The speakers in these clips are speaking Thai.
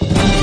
แ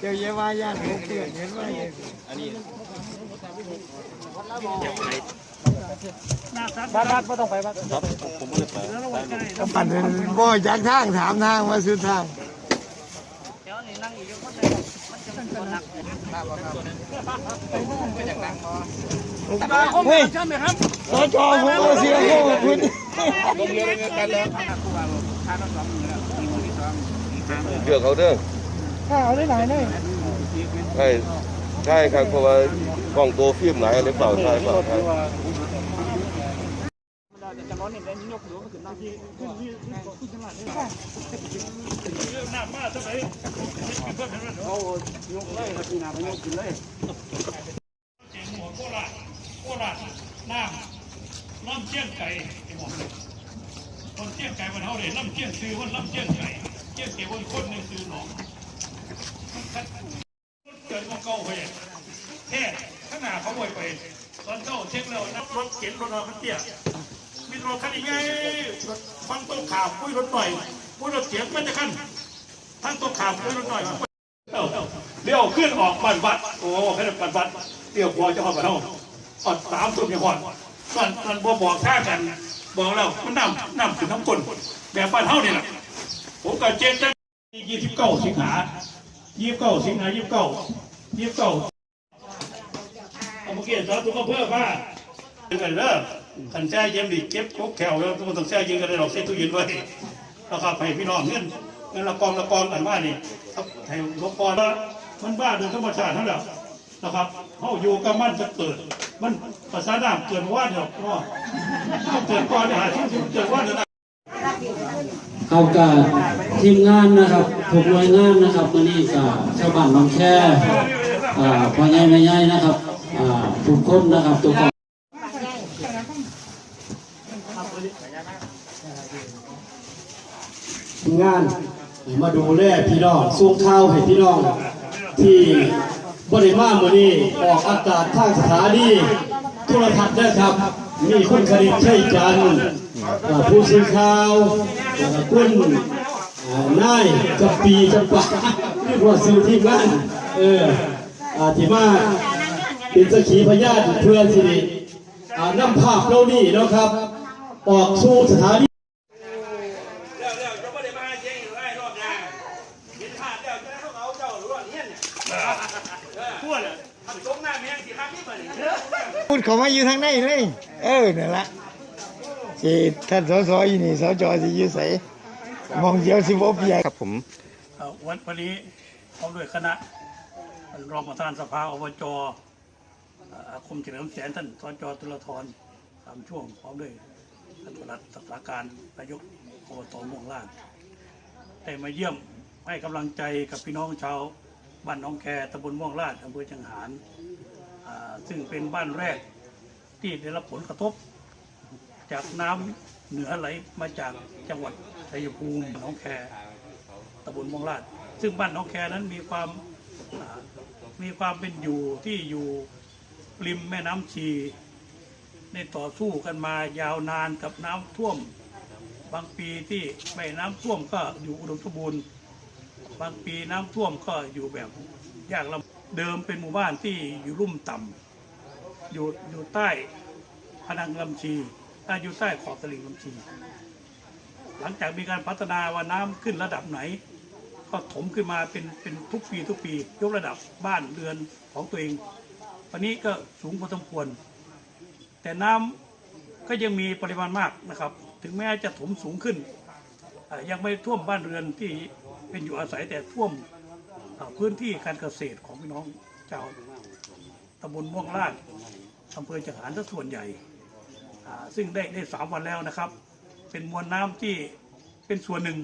เดี๋ยวเยาวาญาติผมเตือนเห็นว่าอย่างนี้บ้านบ้านไม่ต้องไปบ้านปั่นเป็นบ่อยจากทางถามทางมาสุดทางเฮ้ยใช่ไหมครับสจผมเสียโง่คุณ เลือกเขาเด้อข้าวได้หลายเลยใช่ใช่ครับเพราะว่ากล้องโตฟิล์มหลายอันนี้เปล่าใช่เปล่าใช่จะร้อนเนี่ยยกหลวงถึงหน้าที่ขึ้นที่ขึ้นจังหวัดนี่หน้ามาเท่าไหร่เขายกเลยครับพี่นาไปยกขึ้นเลยโคราชโคราชน้ำน้ำเชี่ยงไก่ ไอ้หมดคนเชี่ยงไก่วันเขาเลยน้ำเชี่ยงซื้อวันน้ำเชี่ยงไก่เชี่ยงเก็บวันคนในซื้อหนองเกิดมาเก่าไปแค่ข้างหน้าเขาบ่อยไปตอนเข้าเช็คแล้วนับรถเก๋งรถเราเตี้ยมีรถคันยังไงฟังต้นข่าวคุยรถหน่อยคุยรถเสียงมันจะขั้นทั้งต้นข่าวคุยรถหน่อยเอ้าเดี๋ยวขึ้นออกบันวัด โอ้แค่บันวัดเดี๋ยวพอจะหอดมาเท่าอดสามทุ่มยังหอดมันมันบอบอกท่ากัน บอกแล้วมันนำนำถึงทั้งคนแบบบ้านเท่านี่แหละผมก็เจ๊งจังยี่สิบเก้าสิงหายี่สิบเก้าสิงหายี่สิบเก้ายี่สิบเก้าเอาเมื่อกี้สอนตัวก็เพื่อว่ากันเด้อขันแช่เย็นดิเก็บคุกแถวแล้วต้องต้องแช่เย็นกันได้หรอกเส้ตู้เย็นไว้แล้วก็ให้พี่น้องเงินเงินละกองละกองกันว่านี่ครับให้หลวงพ่อว่ามันบ้าโดยธรรมชาติทั้งนั้นนะครับเขาอยู่กับมันจะเกิด มันภาษาดามเกิดว่าเดียวเนาะเขาเกิดก่อนเนี่ยหาที่เกิดว่าเดียวเข้ากับทีมงานนะครับทุกหน่วยงานนะครับวันนี้กับชาวบ้านบางแค่อ่าพ่อใหญ่แม่ใหญ่นะครับอ่าทุกคนนะครับทุกคนงานมาดูแลพี่น้องส่งข่าวให้พี่น้องที่ บริมาเมื่อนี้ออกอากาศทางสถานีโทรทัศน์นะครับ มีคุณคณิตชัยจันทร์ผู้สื่อข่าวคุณนายกับปีจำปาเรียกว่าสื่อทีมงานเอออาที่มาเป็นสกีพยานเพื่อที่อ่านำภาพเรานี่นะครับ ออกสู่สถานี แล้วแล้วจะไม่ได้มาเจ๊งอยู่ไอ้รอบหน้าเห็นภาพแล้วจะเขาเอาเจ้าหรือว่าเนี่ยเนี่ยพูดเลยทำสมหน้าเมียกี่ครั้งนี่มาเนี่ย พูดเขามาอยู่ทางไหนเลย เออนั่นละสิท่านสสอยู่นี่สจสิอยู่ใสมองเดียวสิบ่เพียครับผมเอ่อวันวันนี้พร้อมด้วยคณะรองประธานสภาอบจเอ่ออาคมเฉลิมแสนท่านสจตุลธรสามช่วงพร้อมด้วยท่านประหลัดรักษาการนายกอบตม่วงล่างได้มาเยี่ยมให้กำลังใจกับพี่น้องชาวบ้านหน้องแคตำบลม่วงลาดอำเภอจังหารอ่า ซึ่งเป็นบ้านแรกที่ได้รับผลกระทบ จากน้ำเหนือไหลมาจากจังหวัดชัยภูมิหนองแคตำบลมองลาด ซึ่งบ้านหน้องแคนั้นมีความมีความเป็นอยู่ที่อยู่ริมแม่น้ำชีในต่อสู้กันมายาวนานกับน้ำท่วม บางปีที่ไม่น้ำท่วมก็อยู่อุดมสมบูรณ์ บางปีน้ำท่วมก็อยู่แบบยากลำ เดิมเป็นหมู่บ้านที่อยู่ลุ่มต่ำอยู่อยู่ใต้พนังลำชีอ่าอยู่ใต้ขอบตลิ่งลำชี หลังจากมีการพัฒนาว่าน้ำขึ้นระดับไหน ก็ถมขึ้นมาเป็นเป็นทุกปีทุกปี ยกระดับบ้านเรือนของตัวเองวันนี้ก็สูงพอสมควร แต่น้ำก็ยังมีปริมาณมากนะครับ ถึงแม้จะถมสูงขึ้น ยังไม่ท่วมบ้านเรือนที่เป็นอยู่อาศัยแต่ท่วม พื้นที่การเกษตรของพี่น้องชาวตำบลม่วงลาดอำเภอจังหารซะส่วนใหญ่ ซึ่งได้ได้สามวันแล้วนะครับ เป็นมวลน้ำที่เป็นส่วนหนึ่ง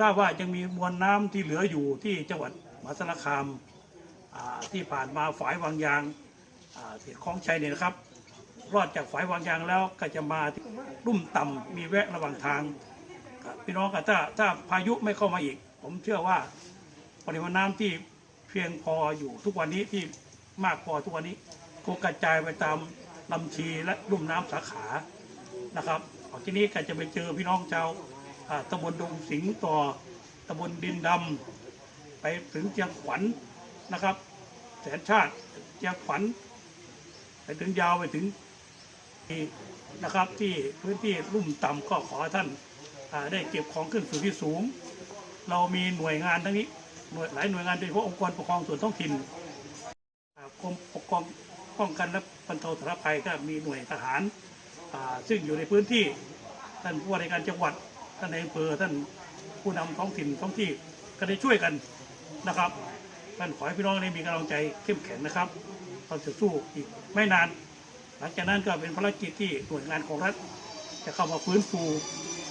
ทราบว่ายังมีมวลน้ำที่เหลืออยู่ที่จังหวัดมหาสารคามที่ผ่านมาฝายวางยางอ่าที่คลองชัยเนี่ยนะครับ รอดจากฝายวางยางแล้วก็จะมาที่รุ่มต่ำมีแวะระหว่างทางพี่น้องครับถ้าถ้าพายุไม่เข้ามาอีก ผมเชื่อว่า ปริมาณน้ำที่เพียงพออยู่ทุกวันนี้ที่มากพอทุกวันนี้ก็กระจายไปตามลำชีและลุ่มน้ำสาขานะครับเอาทีนี้ก็จะไปเจอพี่น้องชาวตำบลดงสิงต่อตำบลดินดำไปถึงเชียงขวัญนะครับ แสนชาติเชียงขวัญไปถึงยาวไปถึงที่นะครับที่พื้นที่ลุ่มต่ำก็ขอท่านได้เก็บของขึ้นสู่ที่สูง เรามีหน่วยงานทั้งนี้ น่วยหลายหน่วยงานโดยเฉพาะองค์กรปกครองส่วนท้องถิ่นกรมปกครองป้องกันและบรรเทาสาธารณภัยก็มีหน่วยทหารซึ่งอยู่ในพื้นที่ท่านผู้ว่าราชการจังหวัดท่านในอำเภอท่านผู้นำท้องถิ่นท้องที่ก็ได้ช่วยกันนะครับท่านขอให้พี่น้องได้มีกำลังใจเข้มแข็งนะครับเราจะสู้อีกไม่นาน หลังจากนั้นก็เป็นภารกิจที่หน่วยงานของรัฐ จะเข้ามาฟื้นฟู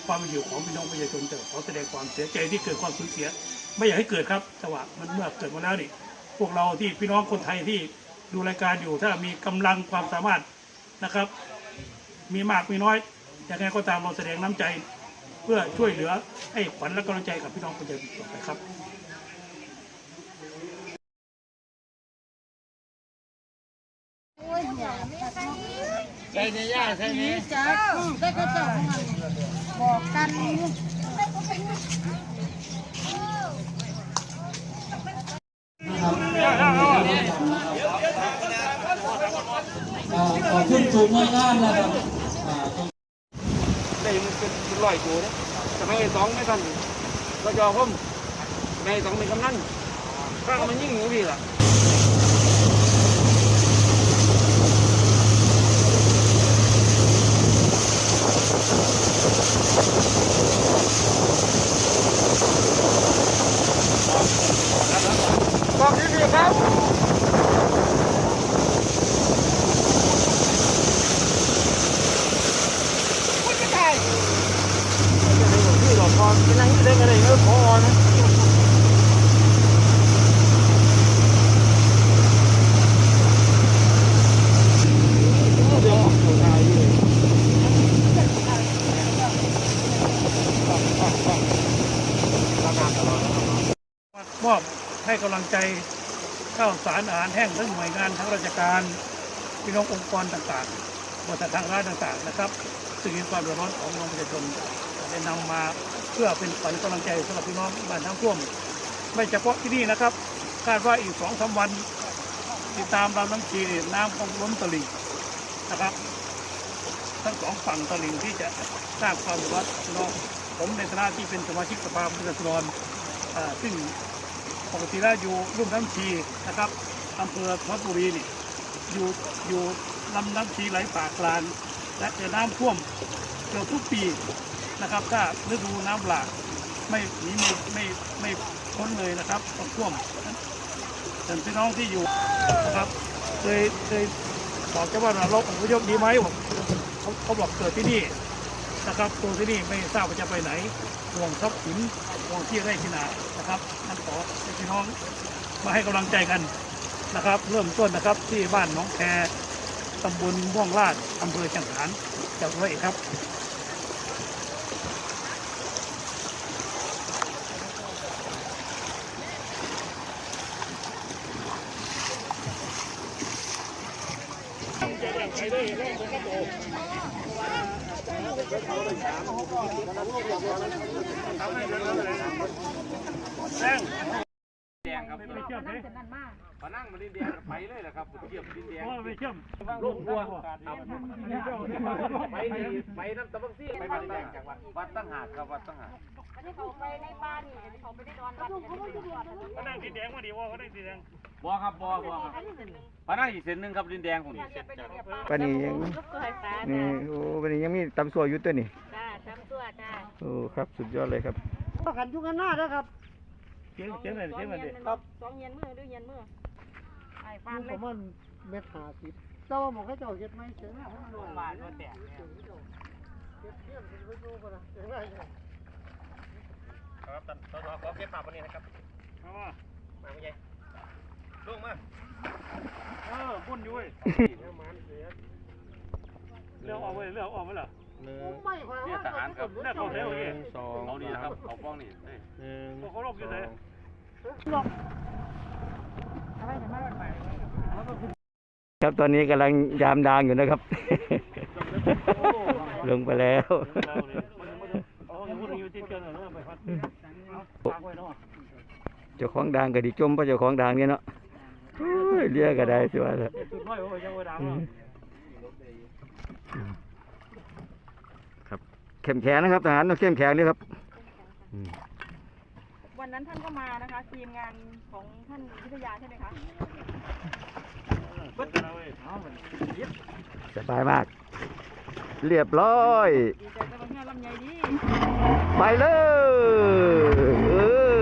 ความเป็นอยู่ของพี่น้องประชาชนแต่ขอแสดงความเสียใจที่เกิดความสูญเสีย ไม่อยากให้เกิดครับแต่ว่ามันเมื่อเกิดมาแล้วนี่พวกเราที่พี่น้องคนไทยที่ดูรายการอยู่ถ้ามีกำลังความสามารถนะครับ มีมากมีน้อยยังไงก็ตามเราแสดงน้ำใจ เพื่อช่วยเหลือให้ขวัญและกำลังใจกับพี่น้องประชาชนต่อไปครับใส่ในย่าใส่ในจ้าได้ก็จ้าบอกกัน อยู่อ่าขอบคุณทุกหน่วยงานนะครับอ่าได้มันเป็นเป็นร้อยตัวนะสมัยสองไม่ทันก็ยอผมในสองเป็นกำนันข้าก็มันยิ่งอยู่พี่ล่ะ บ อกที่นี่ครับพี่หลอกคอนเป็นนั่งอยู่ได้กันเลยเออพอนะ มอบ ให้กำลังใจข้าวสารอาหารแห้งทั้งหน่วยงานทั้งราชการพี่น้ององค์กรต่างๆบริษัททางร้านต่างๆนะครับ ซึ่งเห็นความเดือดร้อนของพี่น้องประชาชนได้นำมาเพื่อเป็นขวัญกำลังใจสำหรับพี่น้องบ้านน้ำท่วม ไม่เฉพาะที่นี่นะครับ คาดว่าอีกสองสามวัน ติดตามลำน้ำชีน้ำคงล้นตลิ่งนะครับ ทั้งสองฝั่งตลิ่งที่จะสร้างความเดือดร้อนพี่น้องผมในฐานะที่เป็นสมาชิกสภาผู้แทนราษฎรซึ่ง ปกติแล้วอยู่รุ่มน้ำชีนะครับอำเภอทวัดบุรีนี่อยู่อยู่ลำน้ำชีไหลผ่ากลางและจะน้ำท่วมเกือบทุกปีนะครับ ถ้าฤดูน้ำหลากไม่หนีไม่ไม่ไม่พ้นเลยนะครับต้องท่วมแต่พี่น้องที่อยู่นะครับเคยเคยบอกเจ้าว่าเราอพยพดีไหมบอกเขาเขาบอกเกิดที่นี่ นะครับ ตัวที่นี่ไม่ทราบว่าจะไปไหนห่วงทรัพย์สินห่วงที่ไร่ที่นานะครับนั่นขอพี่น้องมาให้กำลังใจกันนะครับ เริ่มต้นนะครับที่บ้านน้องแคตำบลม่วงลาดอำเภอจังหารจังหวัดร้อยเอ็ดครับ Thank you. ชื่อมเลยพอนั่งมาดินแดงไปเลยแหละครับเทียบดินแดงไปเชื่อมลูกบัวไปนี่ไปน้ำตะบังซี่ไปวัดตั้งจังหวัดวัดตั้งหากครับวัดตั้งหากเขาไปในบ้านนี่เขาไปได้นอนวัดนี่เขาไปได้นอนเขานั่งสีแดงมาดีว่าเขานั่งสีแดงบัวครับบัวบัวครับพอนั่งอีกเส้นหนึ่งครับดินแดงผมนี่ปานนี้ยังนี่โอ้ปานนี้ยังมีตำสัวอยู่ตัวนี่จ้าจำตัวจ้าโอ้ครับสุดยอดเลยครับกันอยู่กันหน้าแล้วครับ เสียงเสียงอะไรเสียงอะไรครับ สองเย็นมือด้วยเย็นมือไอ้ฟังเลยประมาณเม็ดหาสิบโตหมอกให้เจ้าเฮ็ดไหมเสียงหน้าของมันบ้านมันแตกเนี่ยครับตอนตอนขอเก็บภาพวันนี้นะครับมาว่ามาเป็นไงลงมาเออบุญอยู่เว้ยเลือกออกเว้ยเลือกออกไว้เหรอ เนี่ยทหารครับเลือกออกเร็วเองสองเอาดีนะครับเอาป้องนี่หนึ่งเขาลบอยู่ไหนครับตอนนี้กำลังยามดางอยู่นะครับ ลงไปแล้วเราเนี่ยมันมันเอาอย่างพูดอยู่ติดกันเหรอไปพัดเอาฝากไว้เนาะเจ้าของดังก็ดิจมเพราะเจ้าของดังเนี่ยเนาะโอ้ยเรียกก็ได้สิว่าแล้วจุดน้อยโอ้ยยังไว้ดัง อื เนาะมครับเข้มแข็งนะครับทหารต้องเข้มแข็งด้วยครับอืมวันนั้นท่านก็มานะคะทีมงานของท่านวิทยาใช่ไหมคะสบายมาก เรียบร้อย ดีใจกับงานลำไยดี ไปเลยเออ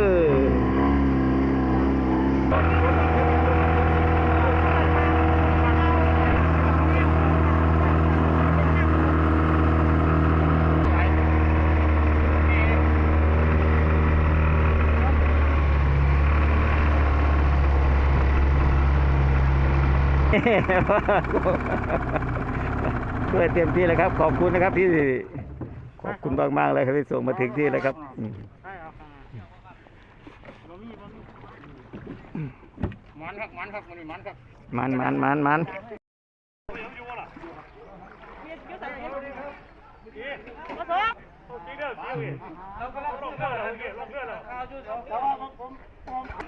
ช่วยเต็มที่เลยครับ ขอบคุณนะครับที่ขอบคุณมากๆเลยครับที่ส่งมาถึงที่เลยครับมันครับมันครับมันครับมันมันมันมันอยู่บ่ล่ะยืดใส่ยืดอีกระสอบโอเคเด้อเสียเว้ยเราก็ลงเด้อแล้วโอเคลงเด้อแล้ว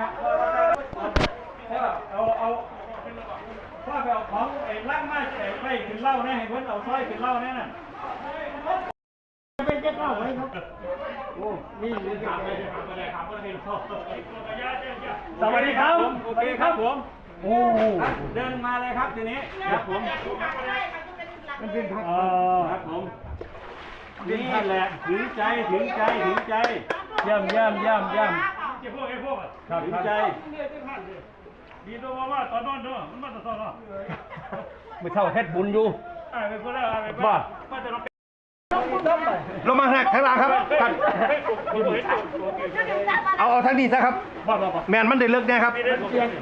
เอาเอาว่าผมผมเอาว่าไปเอาของไอ้ล่างมาไอ้ไปขึ้นเหล้าแน่ให้เพิ่นเอาสร้อยขึ้นเหล้าแน่น่ะเป็นเจ็ดเหล้าไว้ครับโอ้นี่มีถามไปถามไปถามเห็นพ่อสวัสดีครับโอเคครับผมโอ้เดินมาเลยครับทีนี้ครับผมมันเป็นพักครับผมนี่แหละถึงใจถึงใจถึงใจย่ำย่ำย่ำย่ำ เจ้าพวกไอ้พวกครับถึงใจดีตัวว่าตอนนอนเด้อมันมาตอนนอนไม่เท่าเฮ็ดบุญอยู่อ่าไปคนละอ่าไปบ้ามาจะรอลงมาหักข้างล่างครับท่านมีตัวเห็นตัวเกี่ยวกับเอาเอาทางนี้ซะครับ บ้าบ้าบ้าแมนมันได้เลิกแน่ครับ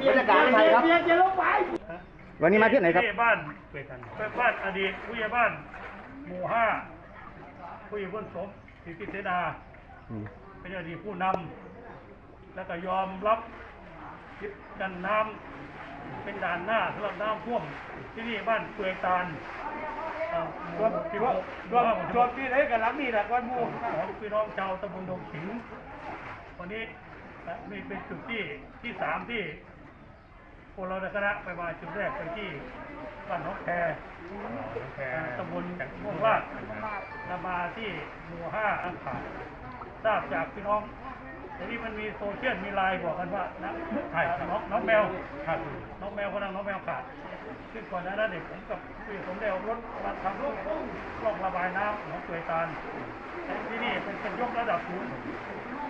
บรรยากาศอะไรครับวันนี้มาที่ไหนครับ บ้านไปกันไปบ้านอดีตผู้ใหญ่บ้านหมู่ห้าผู้ใหญ่บ้านสมศรีกิเสดาเป็นอดีตผู้นำ แล้วก็ยอมรับคิดกันน้ำเป็นด่านหน้าสำหรับน้ำท่วมที่นี่บ้านเปือยตาลรวมที่ว่ารวมรวมที่ไหนกันรับนี่แหละก้อนหมูของพี่น้องชาวตำบลดงสิงห์วันนี้นี่เป็นจุดที่ที่สามที่พวกเราในคณะไปมาจุดแรกไปที่บ้านน้องแคตำบลม่วงลาดนำมาที่หมู่ห้าอังคารทราบจากพี่น้อง ทีนี้มันมีโซเชียลมีไลน์บอกกันว่านะใช่น้องน้องแมวขาดน้องแมวคนนั้นน้องแมวขาดซึ่งก่อนหน้านั้นเด็กผมกับพี่สมเด็จเอารถมาทำร่องระบายน้ำของเกยตาลแต่ที่นี่เป็นเป็นยกระดับสูง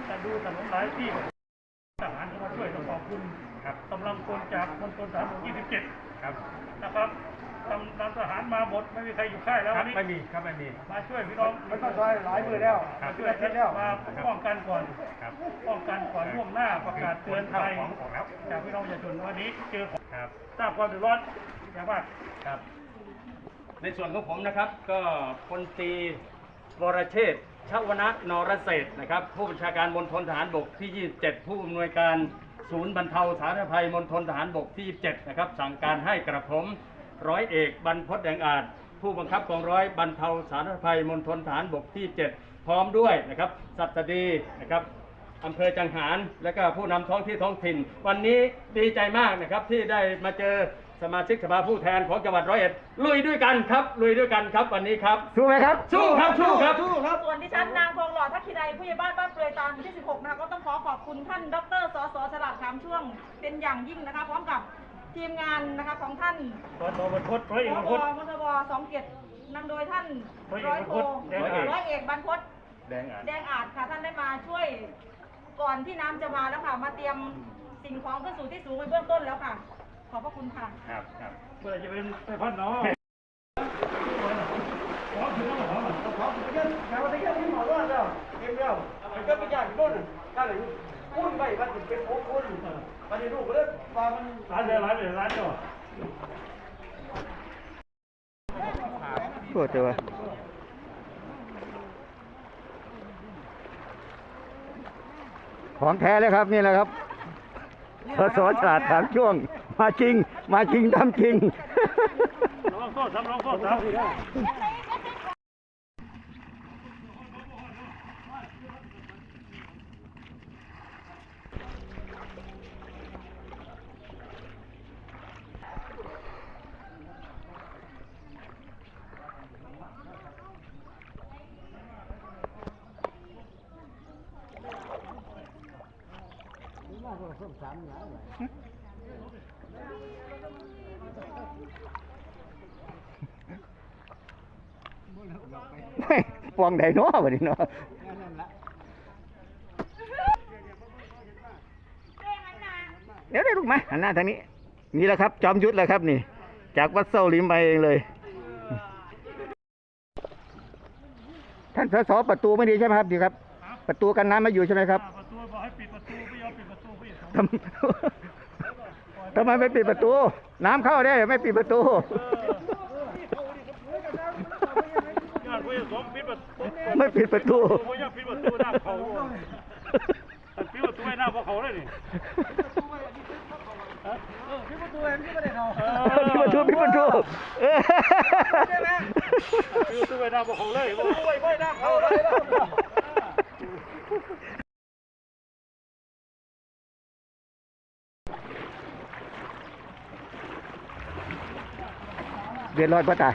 แต่ดูถนนหลายที่ทหารเข้ามาช่วยต้องขอบคุณครับกำลังพลจากมณฑลทหารบก27ครับนะครับ กำลังทหารมาหมดไม่มีใครอยู่ค่ายแล้ววันนี้ไม่มีครับไม่มีมาช่วยพี่น้องไม่ต้องซอยหลายมือแล้วมาช่วยกันมาป้องกันก่อนป้องกันก่อนล่วงหน้าประกาศเตือนภัยจากพี่น้องประชาชนวันนี้เจอของทราบความเดือดร้อนอย่างมากครับ ในส่วนของผมนะครับก็พลตรีวรเชษฐ์ชวนนะนรเศรษฐ์นะครับ ผู้บัญชาการมณฑลทหารบกที่ 27 ผู้อำนวยการศูนย์บรรเทาสาธารณภัยมณฑลทหารบกที่ 27 นะครับ สั่งการให้กระผม ร้อยเอกบรรพตแดงอาจ ผู้บังคับกองร้อยบรรเทาสาธารณภัยมณฑลทหารบกที่ 7 พร้อมด้วยนะครับสัตดีนะครับอำเภอจังหารและก็ผู้นำท้องที่ท้องถิ่น วันนี้ดีใจมากนะครับที่ได้มาเจอสมาชิกสภาผู้แทนของจังหวัดร้อยเอ็ดลุยด้วยกันครับลุยด้วยกันครับวันนี้ครับสู้ไหมครับสู้ครับสู้ครับส่วนดิฉันนางทองหล่อทักษิไดผู้ใหญ่บ้านบ้านเปลือยตามหมู่ที่ 16 นะคะก็ต้องขอขอบคุณท่านดรสสฉลาดถามช่วงเป็นอย่างยิ่งนะคะพร้อมกับ ทีมงานนะคะของท่านพอโตบรรพตร้อยเอกบรรพพตมทบสองเกียรตินำโดยท่านร้ร้ออยยเอกโทบรรพตร้อยเอกบรรพตแดงอ่านแดงอาจค่ะท่านได้มาช่วยก่อนที่น้ำจะมาแล้วค่ะ มาเตรียมสิ่งของขึ้นสู่ที่สูงไว้เบื้องต้นแล้วค่ะ ขอบพระคุณค่ะ ครับครับเมื่อไหรจะเป็นไปพัดเนาะร้านเดียวร้านเดียวร้านเดียวโคตรตัวของแท้เลยครับนี่แหละครับสสฉลาดถามช่วง มาจริง มาจริงทำจริงลองโทษซ้ำลองโทษซ้ำไม่ฟองไดโน่วันนี้เนาะเดี๋ยวได้ลูกไหมาหันหน้าทางนี้ นี่แหละครับ จอมยุทธแหละครับนี่ จากวัดเส้าลิมไปเองเลย ท่านสสประตูไม่ดีใช่ไหมครับดีครับ ประตูกันน้ำไม่อยู่ใช่ไหมครับประตูบอกให้ปิดประตูไม่ยอมปิดประตูพี่ทำทำไมไม่ปิดประตู น้ำเข้าได้ไม่ปิดประตู งานพี่สองปิดประตูไม่ปิดประตูไม่ยอมปิดประตูหน้าเขาปิดประตูหน้าพวกเขาเลยนี่ปิดประตูปิดประตูเออปิดประตูหน้าพวกเขาเลยไม่ไม่หน้าเขาเลยเดือดร้อนป่ะตา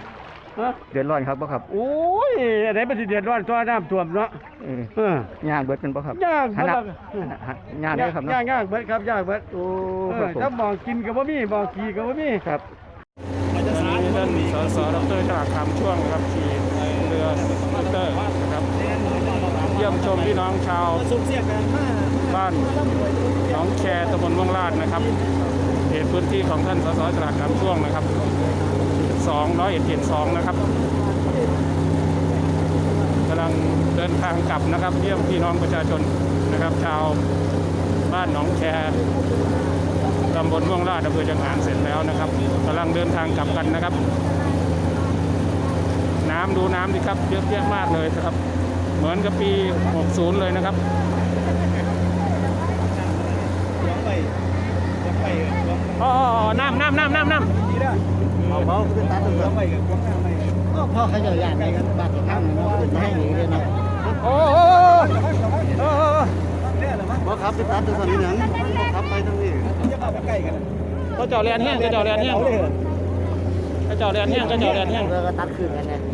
เดือดร้อนครับป่ะครับโอ้ยอะไรมันสิเดือดร้อนตัวน้ำท่วมเนาะเออเออ ย่างเบิดเป็นป่ะครับย่างหันหน้าเบิดหันหน้าย่างได้ครับเนาะย่างย่างเบิดครับย่างเบิดโอ้เอครับอผม ถ้ามองกินกับว่ามีมองขี่กับว่ามี ครับท่านสสดรฉลาดคำช่วงนะครับขี่เรือสกูตเตอร์นะครับเยี่ยมชมพี่น้องชาวบ้านหนองแคตำบลวังลาดนะครับเขตพื้นที่ของท่านสสฉลาดคำช่วงนะครับ สองร้อยเอ็ดเจ็ดสองนะครับกำลังเดินทางกลับนะครับเยี่ยมพี่น้องประชาชนนะครับ ชาวบ้านหนองแคตำบลม่วงลาดอำเภอจังหารเสร็จแล้วนะครับกำลังเดินทางกลับกันนะครับ น้ำดูน้ำดิครับเยอะแยะมากเลยนะครับ เหมือนกับปี 60 เลยนะครับอ๋อน้ำน้ำน้ำน้ำน้ำ พ่อเขาจะยางไปกันบ้านข้างเนาะเป็นให้หนีเลยเนะโอ้โหโอ้โหบ่ครับไปตัดตัวนี้หนังครับไปทางนี้ก็เจ้าเรียนแห้งก็จ่อเรียนแห้งก็จ่อเรียนแห้งก็จ่อเรียนแห้งก็ตัดขึ้นกันนะตัดขึ้นไป